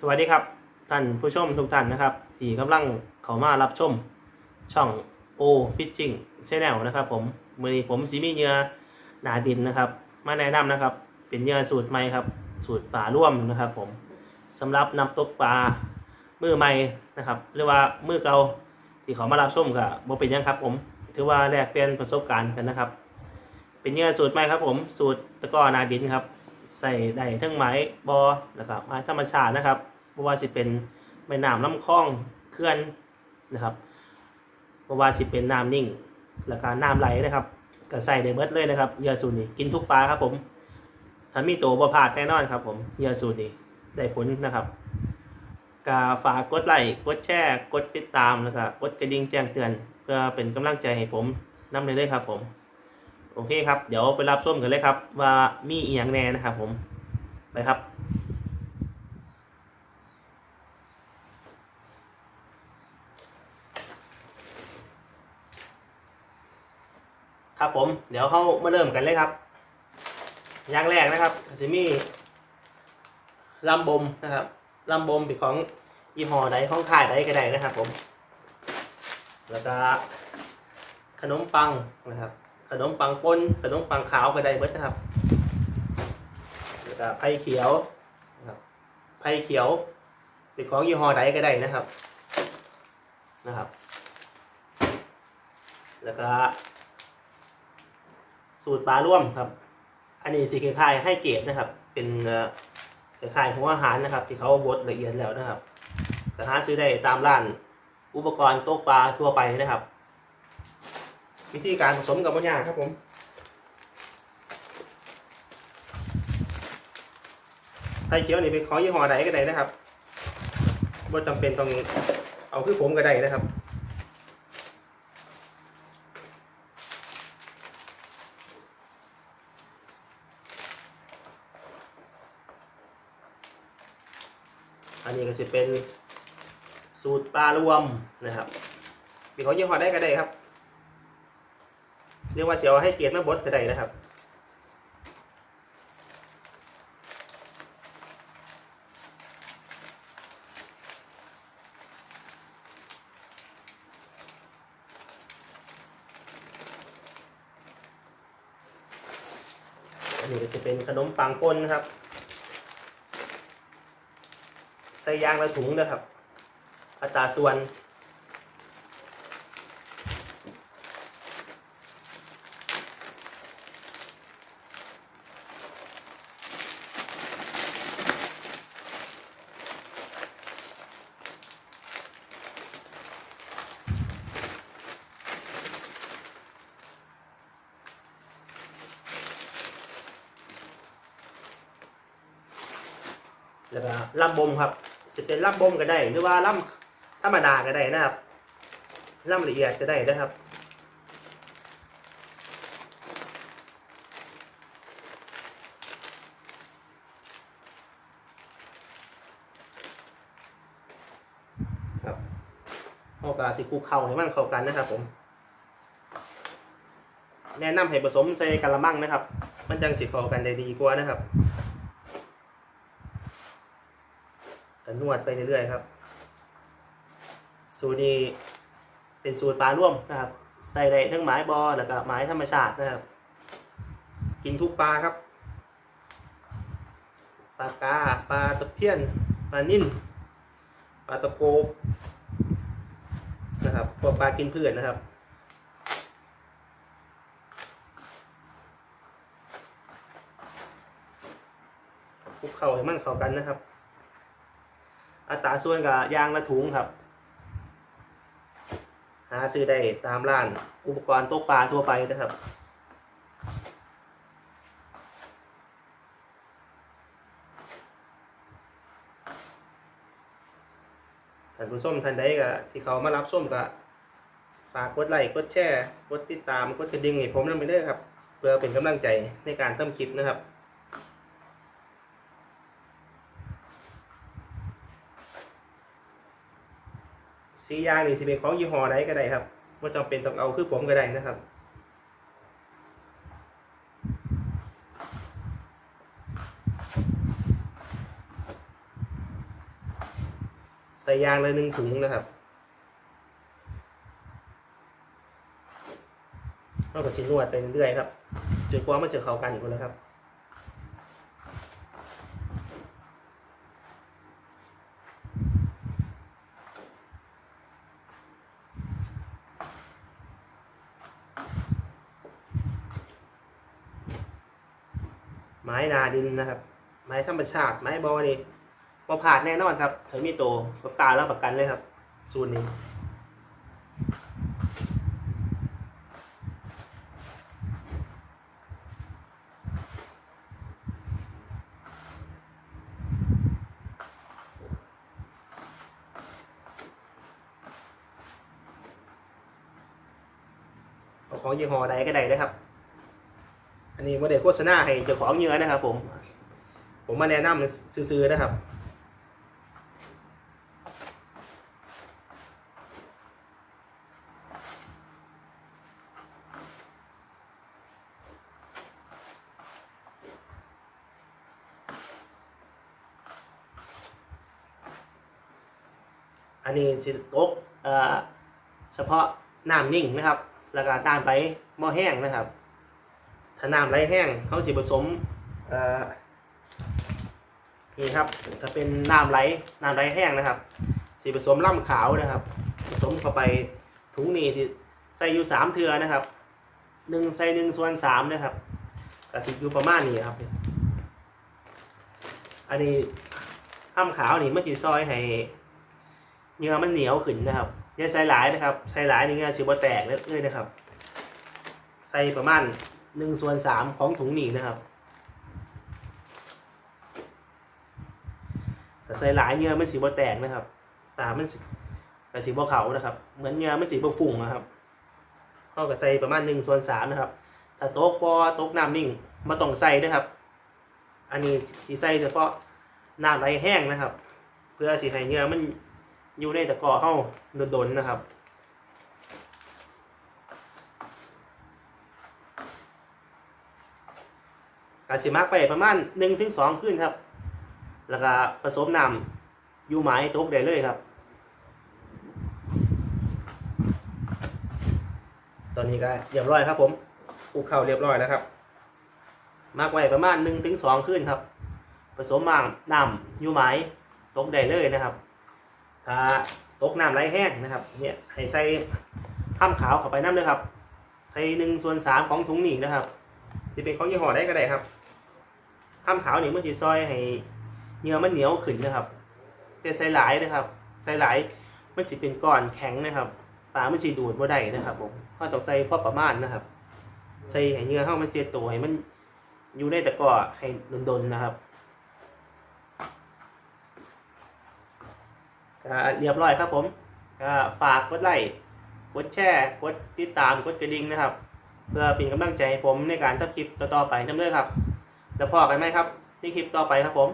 สวัสดีครับ ท่านผู้ชมทุกท่านนะครับ ที่กำลังเข้ามารับชมช่อง O Fishing Channel นะครับ ผมมือนี้ผมสีมีเหยื่อหนาดินนะครับ มาแนะนำนะครับ เป็นเหยื่อสูตรใหม่ครับ สูตรป่าร่วมนะครับ ผมสำหรับนำตกปลามือใหม่นะครับหรือว่ามือเก่าที่เขามารับชมกับโมเป็นยังครับ ผม ถือว่าแลกเปลี่ยนประสบการณ์กันนะครับ เป็นเหยื่อสูตรใหม่ครับ ผมสูตรตะก้อนาดินครับ ใส่ได้ทั้งไม้บอแล้วก็ไม้ธรรมชาตินะครับเพราะว่าสิเป็นแม่น้ำลำคลองเขื่อนนะครับเพราะว่าสิเป็นน้ำนิ่ง แล้วก็น้ำไหลนะครับก็ใส่ได้เบิดเลยนะครับเหยื่อสูตรนี้กินทุกปลาครับผมถ้ามีตัวบ่พลาดแน่นอนครับผมเหยื่อสูตรนี้ได้ผลนะครับกาฝากกดไลค์กดแชร์กดติดตามแล้วก็กดกระดิ่งแจ้งเตือน เพื่อเป็นกำลังใจให้ผมนำเลยเลยครับผม โอเคครับ เดี๋ยวไปรับชมกันเลยครับ ว่ามีอีหยังแน่นะครับผมไปครับครับผมเดี๋ยวเข้ามาเริ่มกันเลยครับอย่างแรกนะครับซิมีลำบมนะครับลำบมเป็นของยี่ห้อใดของค่ายใดก็ได้นะครับผม แล้วก็ขนมปังนะครับ ขนมปังป่นขนมปังขาวก็ได้เบิดนะครับแล้วก็ไผ่เขียวนะครับไผ่เขียวเป็นของยี่ห้อใดก็ได้นะครับนะครับ แล้วก็สูตรปลาร่วมครับ อันนี้สีคล้ายๆให้เกรดนะครับ เป็นเอ่อคล้ายๆหัวอาหารนะครับ ที่เขาบดละเอียดแล้วนะครับ แต่หาซื้อได้ตามร้านอุปกรณ์โต๊ะปลาทั่วไปนะครับ วิธีการผสมกับมะยากครับผมไทยเขียวนี่เป็นของยี่ห้อใดก็ได้นะครับว่าจำเป็นต้องเอาคือผมก็ได้นะครับอันนี้ก็จะเป็นสูตรปลารวมนะครับเป็นของยี่ห้อใดก็ได้ครับ เรียกว่าเสียวให้เกียรติมาบดก็ได้นะครับอันนี้ก็จะเป็นขนมปังป่นนะครับใส่ยางละถุงนะครับ อัตราส่วน แล้วก็ลำบมครับสิเป็นลำบมก็ได้ หรือว่าลำธรรมดาก็ได้นะครับลำละเอียดก็ได้นะครับครับเอากาสิคลุกเข้าให้มันเข้ากันนะครับผม แนะนำให้ผสมใส่กะละมังนะครับ มันจังสิเข้ากันได้ดีกว่านะครับ นวดไปเรื่อยๆครับ สูตรนี้เป็นสูตรปลาร่วมนะครับ ใส่ได้ทั้งไม้บอแล้วก็ไม้ธรรมชาตินะครับ กินทุกปลาครับ ปลากาปลาตะเพียนปลานิ่นปลาตะโกนะครับพวกปลากินพืชนะครับคลุกเข้าให้มันเข้ากันนะครับ อัตราส่วนกับยางละถุงครับ หาซื้อได้ตามร้านอุปกรณ์ตกปลาทั่วไปนะครับท่านผู้ชมท่านใดก็ที่เขามารับชมก็ฝากกดไลค์กดแชร์กดติดตามกดกระดิ่งให้ผมนั่นไปด้วยครับ เพื่อเป็นกำลังใจในการทำคลิปนะครับ สียางนี่สิเป็นของยี่ห้อใดก็ได้ครับว่จำเป็นต้องเอาคือผมก็ได้นะครับคส่ยางเลยหนึ่งถุงนะครับเราก็ชิ้นนวดไปเรื่อยครับจนกว่ามันจะเข้ากันอยู่แล้วครับ ม้นาดินนะครับ ไม้ธรรมชาติไม้บอนี่พอผ่านแน่นอนครับถึงมีโตประกาศรับประกันเลยครับสูตรนี้เอาของยี่ห้อใดก็ได้นะครับ อันนี้ว่าเด็โฆษณาให้เจ้าของเนื้อนะครับ ผม ผมมาแนะนำซื้อๆนะครับอันนี้สิตกเอ่อเฉพาะน้ำนิ่งนะครับ แล้วก็ตามไปหม้อแห้งนะครับ ถ้าน้ำไหลแห้งเขาสิผสมเอ่อนี่ครับจะเป็นน้ำไหลน้ำไหลแห้งนะครับ สีผสมล่ำขาวนะครับ ผสมเข้าไปถุงนี้ที่ใส่อยู่สามเทือนะครับหนึ่งใส่หนึ่งส่วนสามนะครับกสิอยู่ประมาณนี้ครับ อันนี้ห้ามขาวนี่เมื่อกี้ซอยให้เนื้อมันเหนียวขึ้นนะครับอย่าใส่หลายนะครับ ใส่หลายนี่เนื้อสิบ่แตกเลยนะครับ ใส่ประมาณ หนึ่งส่วนสามของถุงหนีนะครับแต่ใส่หลายเนื้อมันสีบ่แตกนะครับ ตามันสิแต่สีบ่เขานะครับ เหมือนเนื้อมันสีบ่ฝุ่งนะครับเท่ากับใส่ประมาณหนึ่งส่วนสามนะครับ ถ้าโต๊ะปอโต๊ะน้ำนิ่งมาต้องใส่นะครับ อันนี้สีใส่เฉพาะน้ำไหลแห้งนะครับ เพื่อสีให้เนื้อมันอยู่ในตะก้อเข้าโดนๆนะครับ อาสิมักไปประมาณหนึ่งถึงสองขึ้นครับ แล้วก็ผสมน้ำอยู่หมายตกได้เลยครับ ตอนนี้ก็เรียบร้อยครับผมปลูกข้าเรียบร้อยแล้วครับมักไว้ประมาณหนึ่งถึงสองขึ้นครับ ผสมน้ำน้ำอยู่หมายตกได้เลยนะครับ ถ้าตกน้ำไหลแห้งนะครับเนี่ยให้ใส่ข้ามขาวเข้าไปน้ำเลยครับ ใส่หนึ่งส่วนสามของถุงหนีนะครับที่เป็นของยี่ห้อได้ก็ได้ครับ ข้ามขาวนี่มื่อกี้ซอยให้เนื้อมันเหนียวขึ้นนะครับ แต่ใส่หลายนะครับ ใส่หลายมันสิเป็นก้อนแข็งนะครับปลามันสิดูดบ่ได้นะครับผมเพราต้องใส่พอประมาณนะครับ ใส่ให้เนื้อเข้ามันเสียตัวให้มันอยู่ในตะกร้อให้ดนๆนะครับก็เรียบร้อยครับผมก็ฝากกดไลค์กดแชร์กดติดตามกดกระดิ่งนะครับ เพื่อเป็นกำลังใจให้ผมในการทำคลิปต่อๆไปนั่นเลยครับ แล้วพอกันไหมครับที่คลิปต่อไปครับผม